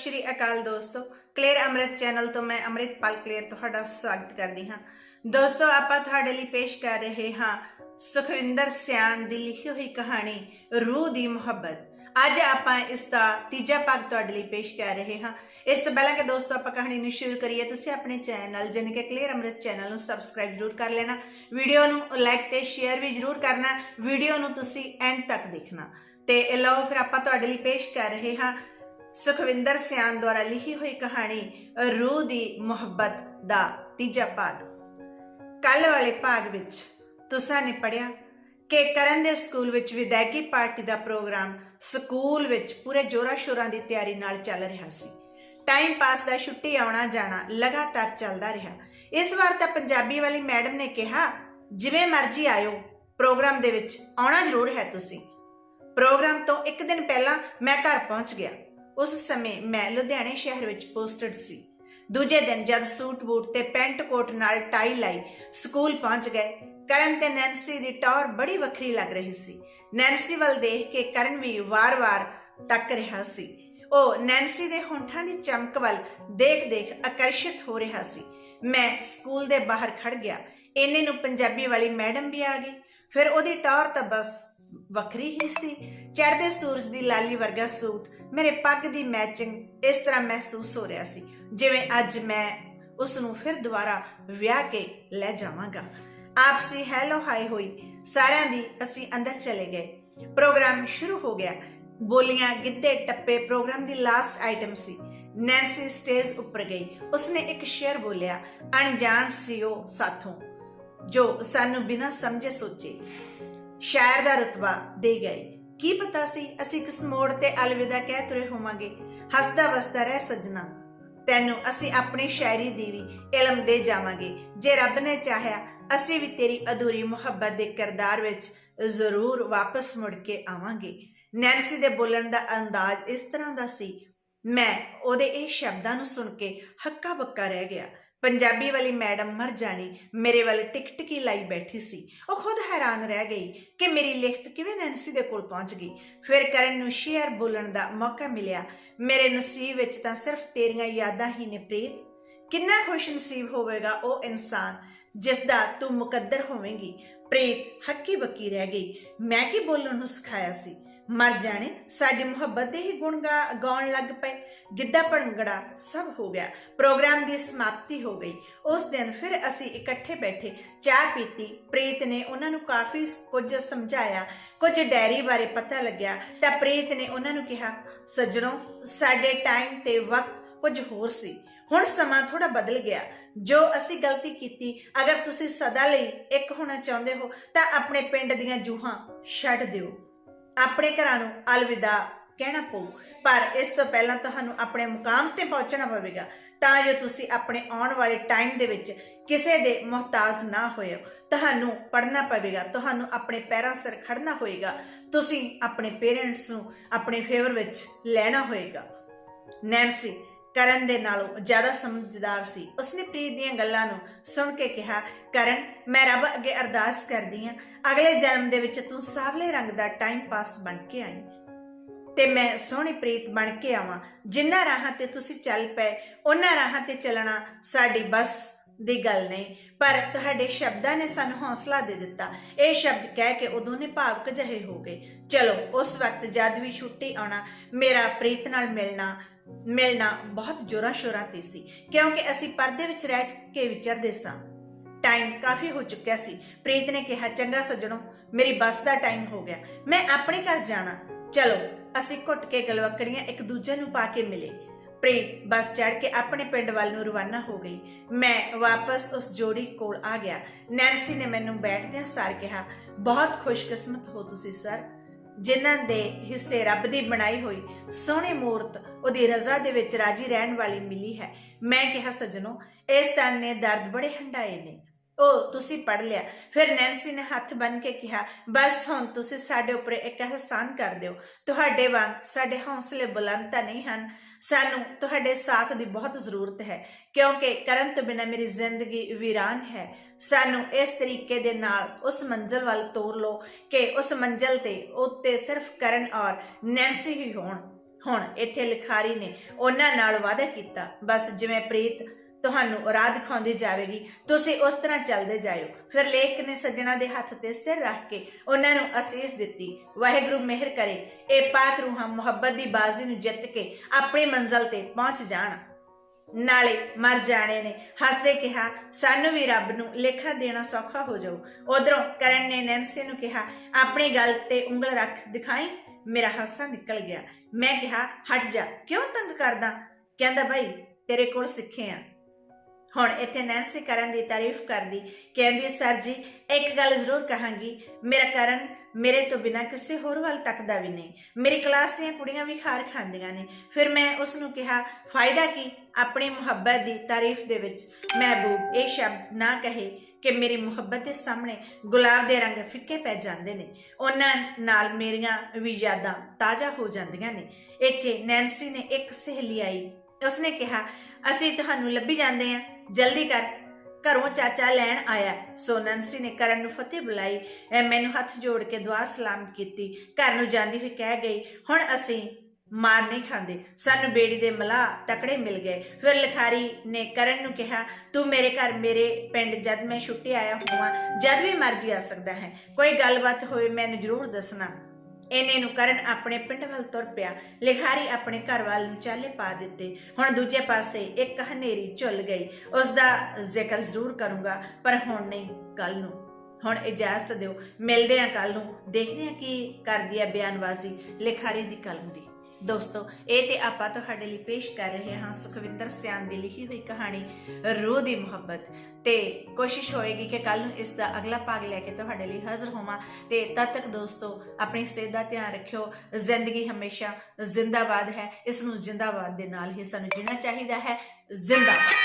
ਸ਼੍ਰੀ ਅਕਾਲ ਦੋਸਤੋ clear Amrit channel ਤੋਂ ਮੈਂ ਅੰਮ੍ਰਿਤਪਾਲ ਕਲੀਅਰ ਤੁਹਾਡਾ ਸਵਾਗਤ ਕਰਦੀ ਹਾਂ। ਦੋਸਤੋ, ਆਪਾਂ ਤੁਹਾਡੇ ਲਈ ਪੇਸ਼ ਕਰ ਰਹੇ ਹਾਂ ਸੁਖਵਿੰਦਰ ਸਿਆਨ ਦੀ ਲਿਖੀ ਹੋਈ ਕਹਾਣੀ, ਰੂਹ ਦੀ ਮੁਹੱਬਤ। ਅੱਜ ਆਪਾਂ ਇਸ ਦਾ ਤੀਜਾ ਭਾਗ ਤੁਹਾਡੇ ਲਈ ਪੇਸ਼ ਕਰ ਰਹੇ ਹਾਂ। ਇਸ ਤੋਂ ਪਹਿਲਾਂ ਕਿ ਦੋਸਤੋ, ਆਪਾਂ ਕਹਾਣੀ ਨੂੰ ਸ਼ੁਰੂ ਕਰੀਏ, ਤੁਸੀਂ ਆਪਣੇ ਚੈਨਲ ਜਾਣੀ ਕਿ ਕਲੀਅਰ ਅੰਮ੍ਰਿਤ ਚੈਨਲ ਨੂੰ ਸਬਸਕ੍ਰਾਈਬ ਜ਼ਰੂਰ ਕਰ ਲੈਣਾ। ਵੀਡੀਓ ਨੂੰ ਲਾਈਕ ਤੇ ਸ਼ੇਅਰ ਵੀ ਜ਼ਰੂਰ ਕਰਨਾ। ਵੀਡੀਓ ਨੂੰ ਤੁਸੀਂ ਐਂਡ ਤੱਕ ਦੇਖਣਾ। ਤੇ ਲਓ, ਫਿਰ ਆਪਾਂ ਤੁਹਾਡੇ ਲਈ ਪੇਸ਼ ਕਰ ਰਹੇ ਹਾਂ ਸੁਖਵਿੰਦਰ ਸਿਆਨ ਦੁਆਰਾ ਲਿਖੀ ਹੋਈ ਕਹਾਣੀ, ਰੂਹ ਦੀ ਮੁਹੱਬਤ ਦਾ ਤੀਜਾ ਭਾਗ। ਕੱਲ ਵਾਲੇ ਭਾਗ ਵਿੱਚ ਤੁਸਾਂ ਨੇ ਪੜਿਆ ਕਿ ਕਰਨ ਦੇ ਸਕੂਲ ਵਿੱਚ ਵਿਦਾਇਗੀ ਪਾਰਟੀ ਦਾ ਪ੍ਰੋਗਰਾਮ ਸਕੂਲ ਵਿੱਚ ਪੂਰੇ ਜੋਰਾ ਸ਼ੋਰਾਂ ਦੀ ਤਿਆਰੀ ਨਾਲ ਚੱਲ ਰਿਹਾ ਸੀ। ਟਾਈਮ ਪਾਸ ਦਾ ਛੁੱਟੀ ਆਉਣਾ ਜਾਣਾ ਲਗਾਤਾਰ ਚੱਲਦਾ ਰਿਹਾ। ਇਸ ਵਾਰ ਤਾਂ ਪੰਜਾਬੀ ਵਾਲੀ ਮੈਡਮ ਨੇ ਕਿਹਾ, ਜਿਵੇਂ ਮਰਜ਼ੀ ਆਇਓ, ਪ੍ਰੋਗਰਾਮ ਦੇ ਵਿੱਚ ਆਉਣਾ ਜ਼ਰੂਰ ਹੈ ਤੁਸੀਂ। ਪ੍ਰੋਗਰਾਮ ਤੋਂ ਇੱਕ ਦਿਨ ਪਹਿਲਾਂ ਮੈਂ ਘਰ ਪਹੁੰਚ ਗਿਆ। ਉਸ ਸਮੇਂ ਮੈਂ ਲੁਧਿਆਣੇ ਸ਼ਹਿਰ ਵਿੱਚ ਪੋਸਟਡ ਸੀ। ਦੂਜੇ ਦਿਨ ਜਦ ਸੂਟ, ਬੂਟ ਤੇ ਪੈਂਟ ਕੋਟ ਨਾਲ ਟਾਈ ਲਾਈ, ਸਕੂਲ ਪਹੁੰਚ ਗਏ। ਕਰਨ ਤੇ ਨੈਂਸੀ ਦੀ ਟੌਰ ਬੜੀ ਵੱਖਰੀ ਲੱਗ ਰਹੀ ਸੀ। ਨੈਂਸੀ ਵੱਲ ਦੇਖ ਕੇ ਕਰਨ ਵੀ ਵਾਰ-ਵਾਰ ਤੱਕ ਰਿਹਾ ਸੀ। ਉਹ ਨੈਂਸੀ ਦੇ ਹੋਂਠਾਂ ਦੀ ਚਮਕ ਵੱਲ ਦੇਖ-ਦੇਖ ਆਕਰਸ਼ਿਤ ਹੋ ਰਿਹਾ ਸੀ। ਮੈਂ ਸਕੂਲ ਦੇ ਬਾਹਰ ਖੜ ਗਿਆ। ਇੰਨੇ ਨੂੰ ਪੰਜਾਬੀ ਵਾਲੀ ਮੈਡਮ ਵੀ ਆ ਗਈ। ਫਿਰ ਉਹਦੀ ਟੌਰ ਤਾਂ ਬਸ ਵੱਖਰੀ ਹੀ ਸੀ। ਚੜ੍ਹਦੇ ਸੂਰਜ ਦੀ ਲਾਲੀ ਵਰਗਾ ਸੂਟ ਮੇਰੇ ਪੱਗ ਦੀ ਮੈਚਿੰਗ ਇਸ ਤਰ੍ਹਾਂ ਮਹਿਸੂਸ ਹੋ ਰਿਹਾ ਸੀ, ਜਿਵੇਂ ਅੱਜ ਮੈਂ ਉਸ ਨੂੰ ਫਿਰ ਦੁਬਾਰਾ ਵਿਆਹ ਕੇ ਲੈ ਜਾਵਾਂਗਾ। ਆਪਸੀ ਹੈਲੋ ਹਾਈ ਹੋਈ। ਸਾਰਿਆਂ ਦੀ ਅਸੀਂ ਅੰਦਰ ਚਲੇ ਗਏ। ਪ੍ਰੋਗਰਾਮ ਸ਼ੁਰੂ ਹੋ ਗਿਆ। ਬੋਲੀਆਂ, ਗਿੱਧੇ, ਟੱਪੇ, ਪ੍ਰੋਗਰਾਮ ਦੀ ਲਾਸਟ ਆਈਟਮ ਸੀ। ਨੈਂਸੀ ਸਟੇਜ ਉੱਪਰ ਗਈ। ਉਸਨੇ ਇੱਕ ਸ਼ੇਰ ਬੋਲਿਆ, ਅਣਜਾਣ ਸੀ ਉਹ ਸਾਥੋਂ, ਜੋ ਸਾਨੂੰ ਬਿਨਾਂ ਸਮਝੇ ਸੋਚੇ। ਸ਼ਾਇਰ ਦਾ ਰਤਬਾ ਦੇ ਗਏ ਕੀ ਪਤਾ ਸੀ ਅਸੀਂ ਕਿਸ ਮੋੜ ਤੇ ਅਲਵਿਦਾ ਕਹਿ ਤੁਰੇ ਹੋਵਾਂਗੇ? ਹੱਸਦਾ ਵਸਦਾ ਰਹਿ ਸੱਜਣਾ। ਤੈਨੂੰ ਅਸੀਂ ਆਪਣੀ ਸ਼ਾਇਰੀ ਦੀ ਵੀ ਇਲਮ ਦੇ ਜਾਵਾਂਗੇ। ਜੇ ਰੱਬ ਨੇ ਚਾਹਿਆ, ਅਸੀਂ ਵੀ ਤੇਰੀ ਅਧੂਰੀ ਮੁਹੱਬਤ ਦੇ ਕਿਰਦਾਰ ਵਿੱਚ ਜ਼ਰੂਰ ਵਾਪਸ ਮੁੜ ਕੇ ਆਵਾਂਗੇ। ਨੈਂਸੀ ਦੇ ਬੋਲਣ ਦਾ ਅੰਦਾਜ਼ ਇਸ ਤਰ੍ਹਾਂ ਦਾ ਸੀ। ਮੈਂ ਉਹਦੇ ਇਹ ਸ਼ਬਦਾਂ ਨੂੰ ਸੁਣ ਕੇ ਹੱਕਾ ਬੱਕਾ ਰਹਿ ਗਿਆ। ਪੰਜਾਬੀ ਵਾਲੀ ਮੈਡਮ ਮਰ ਜਾਣੀ, ਮੇਰੇ ਵੱਲ ਟਿਕਟਕੀ ਲਾਈ ਬੈਠੀ ਸੀ। ਉਹ ਖੁਦ ਹੈਰਾਨ ਰਹਿ ਗਈ ਕਿ ਮੇਰੀ ਲਿਖਤ ਕਿਵੇਂ ਨੈਂਸੀ ਦੇ ਕੋਲ ਪਹੁੰਚ ਗਈ। ਫਿਰ ਕਰਨ ਨੂੰ ਸ਼ੇਅਰ ਬੋਲਣ ਦਾ ਮੌਕਾ ਮਿਲਿਆ। ਮੇਰੇ ਨਸੀਬ ਵਿੱਚ ਤਾਂ ਸਿਰਫ ਤੇਰੀਆਂ ਯਾਦਾਂ ਹੀ ਨੇ ਪ੍ਰੀਤ। ਕਿੰਨਾ ਖੁਸ਼ ਨਸੀਬ ਹੋਵੇਗਾ ਉਹ ਇਨਸਾਨ ਜਿਸ ਦਾ ਤੂੰ ਮੁਕੱਦਰ ਹੋਵੇਂਗੀ। ਪ੍ਰੀਤ ਹੱਕੀ ਬੱਕੀ ਰਹਿ ਗਈ। ਮੈਂ ਕੀ ਬੋਲਣ ਨੂੰ ਸਿਖਾਇਆ ਸੀ? ਮਰ ਜਾਣੇ, ਸਾਡੀ ਮੁਹੱਬਤ ਦੇ ਹੀ ਗੁਣ ਗਾ- ਗਾਉਣ ਲੱਗ ਪਏ। ਗਿੱਧਾ ਭੰਗੜਾ ਸਭ ਹੋ ਗਿਆ, ਪ੍ਰੋਗਰਾਮ ਦੀ ਸਮਾਪਤੀ ਹੋ ਗਈ। ਉਸ ਦਿਨ ਫਿਰ ਅਸੀਂ ਇਕੱਠੇ ਬੈਠੇ, ਚਾਹ ਪੀਤੀ। ਪ੍ਰੀਤ ਨੇ ਉਹਨਾਂ ਨੂੰ ਕਾਫੀ ਕੁਝ ਸਮਝਾਇਆ, ਕੁਝ ਡੈਰੀ ਬਾਰੇ ਪਤਾ ਲੱਗਿਆ ਤਾਂ ਪ੍ਰੀਤ ਨੇ ਉਹਨਾਂ ਨੂੰ ਕਿਹਾ, ਸੱਜਣੋ, ਸਾਡੇ ਟਾਈਮ ਤੇ ਵਕਤ ਕੁਝ ਹੋਰ ਸੀ। ਹੁਣ ਸਮਾਂ ਥੋੜਾ ਬਦਲ ਗਿਆ। ਜੋ ਅਸੀਂ ਗਲਤੀ ਕੀਤੀ, ਅਗਰ ਤੁਸੀਂ ਸਦਾ ਲਈ ਇੱਕ ਹੋਣਾ ਚਾਹੁੰਦੇ ਹੋ ਤਾਂ ਆਪਣੇ ਪਿੰਡ ਦੀਆਂ ਜੂਹਾਂ ਛੱਡ ਦਿਓ। ਆਪਣੇ ਘਰਾਂ ਨੂੰ ਅਲਵਿਦਾ ਕਹਿਣਾ ਪਊ। ਪਰ ਇਸ ਤੋਂ ਪਹਿਲਾਂ ਤੁਹਾਨੂੰ ਆਪਣੇ ਮੁਕਾਮ ਤੇ ਪਹੁੰਚਣਾ ਪਵੇਗਾ। ਤਾਂ ਜੋ ਤੁਸੀਂ ਆਪਣੇ ਆਉਣ ਵਾਲੇ ਟਾਈਮ ਦੇ ਵਿੱਚ ਕਿਸੇ ਦੇ ਮੁਹਤਾਜ ਨਾ ਹੋਇਓ। ਤੁਹਾਨੂੰ ਪੜਨਾ ਪਵੇਗਾ। ਤੁਹਾਨੂੰ ਆਪਣੇ ਪੈਰਾਂ ਸਿਰ ਖੜਨਾ ਹੋਏਗਾ। ਤੁਸੀਂ ਆਪਣੇ ਪੇਰੈਂਟਸ ਨੂੰ ਆਪਣੇ ਫੇਵਰ ਵਿੱਚ ਲੈਣਾ ਹੋਏਗਾ। ਨੈਂਸੀ ਕਰਨ ਦੇ ਨਾਲੋਂ ਜ਼ਿਆਦਾ ਸਮਝਦਾਰ ਸੀ। ਉਸਨੇ ਪ੍ਰੀਤ ਦੀਆਂ ਗੱਲਾਂ ਨੂੰ ਸੁਣ ਕੇ ਕਿਹਾ, ਕਰਨ, ਮੈਂ ਰੱਬ ਅੱਗੇ ਅਰਦਾਸ ਕਰਦੀ ਹਾਂ ਅਗਲੇ ਜਨਮ ਦੇ ਵਿੱਚ ਤੂੰ ਸਾਵਲੇ ਰੰਗ ਦਾ ਟਾਈਮ ਪਾਸ ਬਣ ਕੇ ਆਈ। ਤੇ ਮੈਂ ਸੋਹਣੀ ਪ੍ਰੀਤ ਬਣ ਕੇ ਆਵਾਂ। ਜਿੰਨਾ ਰਾਹਾਂ ਤੇ ਤੁਸੀਂ ਚੱਲ ਪਏ, ਉਹਨਾਂ ਰਾਹਾਂ ਤੇ ਚੱਲਣਾ ਸਾਡੀ ਬਸ ਦੀ ਗੱਲ ਨਹੀਂ। ਪਰ ਤੁਹਾਡੇ ਸ਼ਬਦਾਂ ਨੇ ਸਾਨੂੰ ਹੌਸਲਾ ਦੇ ਦਿੱਤਾ। ਇਹ ਸ਼ਬਦ ਕਹਿ ਕੇ ਉਦੋਂ ਨੇ ਭਾਵਕ ਜਿਹੇ ਹੋ ਗਏ। ਚਲੋ, ਉਸ ਵਕਤ ਜਦ ਵੀ ਛੁੱਟੀ ਆਉਣਾ, ਮੇਰਾ ਪ੍ਰੀਤ ਨਾਲ ਮਿਲਣਾ ਮਿਲਣਾ ਬਹੁਤ ਜੋਰਾਂ ਸ਼ੋਰਾਂ ਤੇ ਸੀ, ਕਿਉਂਕਿ ਅਸੀਂ ਪਰਦੇ ਵਿੱਚ ਰਹਿ ਕੇ ਵਿਚਰਦੇ ਸਾਂ। ਟਾਈਮ ਕਾਫੀ ਹੋ ਚੁੱਕਿਆ ਸੀ। ਪ੍ਰੀਤ ਨੇ ਕਿਹਾ, ਚੰਗਾ ਸੱਜਣੋ, ਮੇਰੀ ਬੱਸ ਦਾ ਟਾਈਮ ਹੋ ਗਿਆ। ਮੈਂ ਆਪਣੇ ਘਰ ਜਾਣਾ। ਚਲੋ, ਅਸੀਂ ਘੁੱਟ ਕੇ ਗਲਵਕੜੀਆਂ ਇੱਕ ਦੂਜੇ ਨੂੰ ਪਾ ਕੇ ਮਿਲੇ। ਪ੍ਰੀਤ ਬੱਸ ਚੜ ਕੇ ਆਪਣੇ ਪਿੰਡ ਵੱਲ ਨੂੰ ਰਵਾਨਾ ਹੋ ਗਈ। ਮੈਂ ਵਾਪਸ ਉਸ ਜੋੜੀ ਕੋਲ ਆ ਗਿਆ। ਨੈਂਸੀ ਨੇ ਮੈਨੂੰ ਬੈਠਦਿਆਂ ਸਾਰ ਕਿਹਾ, ਬਹੁਤ ਖੁਸ਼ਕਿਸਮਤ ਹੋ ਤੁਸੀਂ ਸਰ ਜਿਨ੍ਹਾਂ ਦੇ ਹਿੱਸੇ ਰੱਬ ਦੀ ਬਣਾਈ ਹੋਈ ਸੋਹਣੀ ਮੂਰਤ ਉਹਦੀ ਰਜ਼ਾ ਦੇ ਵਿੱਚ ਰਾਜੀ ਰਹਿਣ ਵਾਲੀ ਮਿਲੀ ਹੈ। ਮੈਂ ਕਿਹਾ, ਸੱਜਣੋ, ਇਸ ਤਨ ਨੇ ਦਰਦ ਬੜੇ ਹੰਡਾਏ ਨੇ। ਉਹ ਤੁਸੀਂ ਪੜ ਲਿਆ। ਫਿਰ ਨੈਂਸੀ ਨੇ ਹੱਥ ਬੰਨ ਕੇ ਕਿਹਾ, ਬਸ ਹੁਣ ਤੁਸੀਂ ਸਾਡੇ ਉੱਪਰ ਇੱਕ ਅਹਿਸਾਨ ਕਰ ਦਿਓ। ਤੁਹਾਡੇ ਵਾਂਗ ਸਾਡੇ ਹੌਸਲੇ ਬੁਲੰਦ ਤਾਂ ਨਹੀਂ ਹਨ। ਸਾਨੂੰ ਤੁਹਾਡੇ ਸਾਥ ਦੀ ਬਹੁਤ ਜ਼ਰੂਰਤ ਹੈ, ਕਿਉਂਕਿ ਕਰਨ ਤੋਂ ਬਿਨਾਂ ਮੇਰੀ ਜ਼ਿੰਦਗੀ ਵੀਰਾਨ ਹੈ। ਸਾਨੂੰ ਇਸ ਤਰੀਕੇ ਦੇ ਨਾਲ ਉਸ ਮੰਜ਼ਲ ਵੱਲ ਤੋਰ ਲਓ ਕਿ ਉਸ ਮੰਜ਼ਲ ਤੇ ਉੱਤੇ ਸਿਰਫ ਕਰਨ ਔਰ ਨੈਂਸੀ ਹੀ ਹੋਣ। ਹੁਣ ਇੱਥੇ ਲਿਖਾਰੀ ਨੇ ਉਹਨਾਂ ਨਾਲ ਵਾਅਦਾ ਕੀਤਾ, ਬਸ ਜਿਵੇਂ ਪ੍ਰੀਤ ਤੁਹਾਨੂੰ ਰਾਹ ਦਿਖਾਉਂਦੀ ਜਾਵੇਗੀ। ਤੁਸੀਂ ਉਸ ਤਰ੍ਹਾਂ ਚੱਲਦੇ ਜਾਇਓ। ਫਿਰ ਲੇਖਕ ਨੇ ਸੱਜਣਾ ਦੇ ਹੱਥ ਤੇ ਸਿਰ ਰੱਖ ਕੇ ਉਹਨਾਂ ਨੂੰ ਅਸੀਸ ਦਿੱਤੀ, ਵਾਹਿਗੁਰੂ, ਮਿਹਰ ਕਰੇ। ਇਹ ਪਾਕ ਰੂਹਾਂ ਮੁਹੱਬਤ ਦੀ ਬਾਜ਼ੀ ਨੂੰ ਜਿੱਤ ਕੇ ਆਪਣੀ ਮੰਜ਼ਲ ਤੇ ਪਹੁੰਚ ਜਾਣ। ਨਾਲੇ ਮਰ ਜਾਣੇ ਨੇ। ਹੱਸਦੇ ਕਿਹਾ, ਸਾਨੂੰ ਵੀ ਰੱਬ ਨੂੰ ਲੇਖਾ ਦੇਣਾ ਸੌਖਾ ਹੋ ਜਾਊ। ਉਧਰੋਂ ਕਰਨ ਨੇ ਨੈਂਸੀ ਨੂੰ ਕਿਹਾ, ਆਪਣੀ ਗੱਲ ਤੇ ਉਂਗਲ ਰੱਖ ਦਿਖਾਈ। ਮੇਰਾ ਹਾਸਾ ਨਿਕਲ ਗਿਆ। ਮੈਂ ਕਿਹਾ, ਹਟ ਜਾ। ਕਿਉਂ ਤੰਗ ਕਰਦਾ? ਕਹਿੰਦਾ, ਭਾਈ, ਤੇਰੇ ਕੋਲ ਸਿੱਖੇ ਆ। ਹੁਣ ਇੱਥੇ ਨੈਂਸੀ ਕਰਨ ਦੀ ਤਾਰੀਫ ਕਰਦੀ, ਕਹਿੰਦੀ, ਸਰ ਜੀ, ਇੱਕ ਗੱਲ ਜ਼ਰੂਰ ਕਹਾਂਗੀ। ਮੇਰਾ ਕਰਨ ਮੇਰੇ ਤੋਂ ਬਿਨਾ ਕਿਸੇ ਹੋਰ ਵੱਲ ਤੱਕਦਾ ਵੀ ਨਹੀਂ। ਮੇਰੀ ਕਲਾਸ ਦੀਆਂ ਕੁੜੀਆਂ ਵੀ ਖਾਰ ਖਾਂਦੀਆਂ ਨੇ। ਫਿਰ ਮੈਂ ਉਸ ਨੂੰ ਕਿਹਾ, ਫਾਇਦਾ ਕੀ ਆਪਣੀ ਮੁਹੱਬਤ ਦੀ ਤਾਰੀਫ ਦੇ ਵਿੱਚ? ਮਹਿਬੂਬ, ਇਹ ਸ਼ਬਦ ਨਾ ਕਹੇ ਕਿ ਮੇਰੀ ਮੁਹੱਬਤ ਦੇ ਸਾਹਮਣੇ ਗੁਲਾਬ ਦੇ ਰੰਗ ਫਿੱਕੇ ਪੈ ਜਾਂਦੇ ਨੇ। ਉਹਨਾਂ ਨਾਲ ਮੇਰੀਆਂ ਵੀ ਯਾਦਾਂ ਤਾਜ਼ਾ ਹੋ ਜਾਂਦੀਆਂ ਨੇ। ਇੱਥੇ ਨੈਂਸੀ ਨੇ ਇੱਕ ਸਹੇਲੀ ਆਈ। ਉਸਨੇ ਕਿਹਾ, ਅਸੀਂ ਤੁਹਾਨੂੰ ਲੱਭੀ ਜਾਂਦੇ ਹਾਂ। ਜਲਦੀ ਕਰ। ਘਰੋਂ ਚਾਚਾ ਲੈਣ ਆਇਆ। ਸੋ ਨੈਂਸੀ ਨੇ ਕਰਨ ਨੂੰ ਫਤਿਹ ਬੁਲਾਈ। ਐ ਮੈਨੂੰ ਹੱਥ ਜੋੜ ਕੇ ਦੁਆ ਸਲਾਮ ਕੀਤੀ। ਘਰ ਨੂੰ ਜਾਂਦੀ ਹੋਈ ਕਹਿ ਗਈ, ਹੁਣ ਅਸੀਂ ਮਾਰ ਨਹੀਂ ਖਾਂਦੇ। ਸਾਨੂੰ ਬੇੜੀ ਦੇ ਮਲਾ ਤਕੜੇ ਮਿਲ ਗਏ। ਫਿਰ ਲਿਖਾਰੀ ਨੇ ਕਰਨ ਨੂੰ ਕਿਹਾ, ਤੂੰ ਮੇਰੇ ਘਰ ਮੇਰੇ ਪਿੰਡ ਜਦ ਮੈਂ ਛੁੱਟੀ ਆਇਆ ਹੋਵਾਂ, ਜਦ ਵੀ ਮਰਜ਼ੀ ਆ ਸਕਦਾ ਹੈ। ਕੋਈ ਗੱਲਬਾਤ ਹੋਵੇ ਮੈਨੂੰ ਜ਼ਰੂਰ ਦੱਸਣਾ। ਇੰਨੇ ਨੂੰ ਕਰਨ ਆਪਣੇ ਪਿੰਡ ਵੱਲ ਤੁਰ ਪਿਆ। ਲਿਖਾਰੀ ਆਪਣੇ ਘਰ ਵੱਲ ਨੂੰ ਚਾਲੇ ਪਾ ਦਿੱਤੇ। ਹੁਣ ਦੂਜੇ ਪਾਸੇ ਇੱਕ ਹਨੇਰੀ ਝੁੱਲ ਗਈ। ਉਸ ਦਾ ਜ਼ਿਕਰ ਜ਼ਰੂਰ ਕਰੂੰਗਾ, ਪਰ ਹੁਣ ਨਹੀਂ ਕੱਲ ਨੂੰ। ਹੁਣ ਇਜਾਜ਼ਤ ਦਿਓ। ਮਿਲਦੇ ਹਾਂ ਕੱਲ ਨੂੰ। ਦੇਖਦੇ ਹਾਂ ਕੀ ਕਰਦੀ ਹੈ ਬਿਆਨਬਾਜ਼ੀ। ਲਿਖਾਰੀ ਦੀ ਕਲਮ ਦੀ ਦੋਸਤੋ, ਇਹ ਤੇ ਆਪਾਂ ਤੁਹਾਡੇ ਲਈ ਪੇਸ਼ ਕਰ ਰਹੇ ਹਾਂ ਸੁਖਵਿੰਦਰ ਸਿਆਨ ਦੀ ਲਿਖੀ ਹੋਈ ਕਹਾਣੀ, ਰੂਹ ਦੀ ਮੁਹੱਬਤ। ਤੇ ਕੋਸ਼ਿਸ਼ ਹੋਏਗੀ ਕਿ ਕੱਲ ਨੂੰ ਇਸ ਦਾ ਅਗਲਾ ਭਾਗ ਲੈ ਕੇ ਤੁਹਾਡੇ ਲਈ ਹਾਜ਼ਰ ਹੋਵਾਂ। ਤੇ ਤਦ ਤੱਕ ਦੋਸਤੋ, ਆਪਣੀ ਸਿਹਤ ਦਾ ਧਿਆਨ ਰੱਖਿਓ। ਜ਼ਿੰਦਗੀ ਹਮੇਸ਼ਾ ਜ਼ਿੰਦਾਬਾਦ ਹੈ। ਇਸ ਨੂੰ ਜ਼ਿੰਦਾਬਾਦ ਦੇ ਨਾਲ ਹੀ ਸਾਨੂੰ ਜੀਣਾ ਚਾਹੀਦਾ ਹੈ। ਜ਼ਿੰਦਾਬਾਦ।